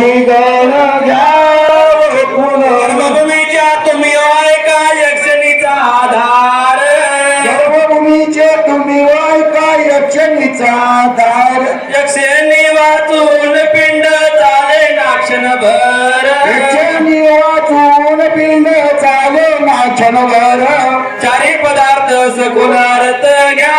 ठिकाण सर्वभूमीच्या तुम्ही ऐका यक्षणीचा आधार? सर्वभूमीचे तुम्ही ऐका यक्षणीचा आधार? यक्षणी वाचून पिंड चाले नाक्षणभर यक्षणी वाचून पिंड चाले नाक्षणभर चारी पदार्थ सकुणार्थ घ्या.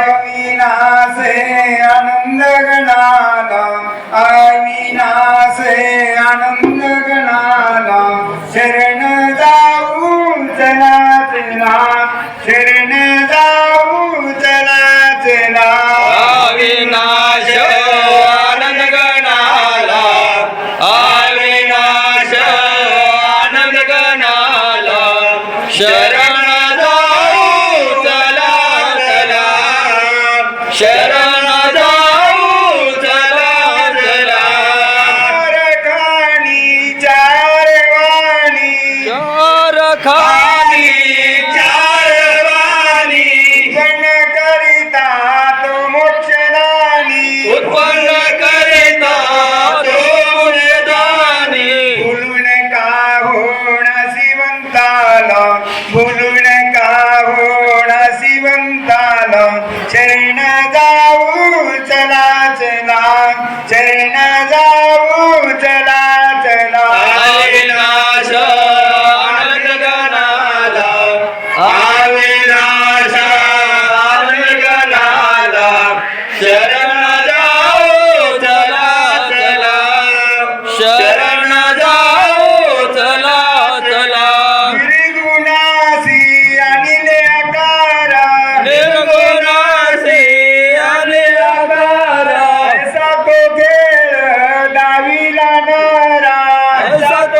अविनाशे आनंद गणाला अविनाशे आनंद गणाला शरण जाऊ चला चला शरण जाऊ चला चला. अविनाश आनंद गणाला अविनाश आनंद गणाला शरण चरण जाऊ चला चला. चरण जाऊ चला.